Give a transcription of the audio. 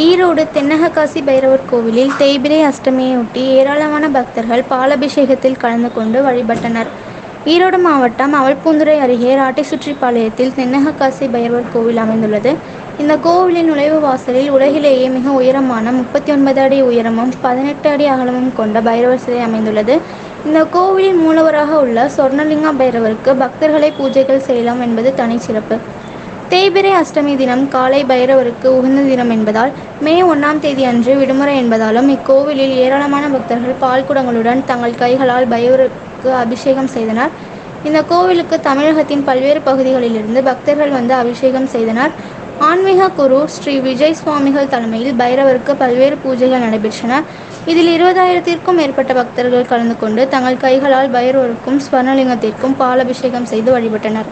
ஈரோடு தென்னககாசி பைரவர் கோவிலில் தேய்பிரை அஷ்டமியையொட்டி ஏராளமான பக்தர்கள் பாலபிஷேகத்தில் கலந்து கொண்டு வழிபட்டனர். ஈரோடு மாவட்டம் அவல்பூந்துறை அருகே ராட்டிச்சுற்றிப்பாளையத்தில் தென்னககாசி பைரவர் கோவில் அமைந்துள்ளது. இந்த கோவிலின் நுழைவு வாசலில் உலகிலேயே மிக உயரமான முப்பத்தி ஒன்பது அடி உயரமும், பதினெட்டு அடி அகலமும் கொண்ட பைரவர் சிலை அமைந்துள்ளது. இந்த கோவிலின் மூலவராக உள்ள சொர்ணலிங்க பைரவருக்கு பக்தர்களை பூஜைகள் செய்யலாம் என்பது தனிச்சிறப்பு. தேய்பிரை அஷ்டமி தினம் காலை பைரவருக்கு உகந்த தினம் என்பதால், மே ஒன்றாம் தேதி அன்று விடுமுறை என்பதாலும் இக்கோவிலில் ஏராளமான பக்தர்கள் பால்குடங்களுடன் தங்கள் கைகளால் பைரவருக்கு அபிஷேகம் செய்தனர். இந்த கோவிலுக்கு தமிழகத்தின் பல்வேறு பகுதிகளிலிருந்து பக்தர்கள் வந்து அபிஷேகம் செய்தனர். ஆன்மிக குரு ஸ்ரீ விஜய் சுவாமிகள் தலைமையில் பைரவருக்கு பல்வேறு பூஜைகள் நடைபெற்றன. இதில் இருபதாயிரத்திற்கும் மேற்பட்ட பக்தர்கள் கலந்து கொண்டு தங்கள் கைகளால் பைரவருக்கும், ஸ்வர்ணலிங்கத்திற்கும் பாலபிஷேகம் செய்து வழிபட்டனர்.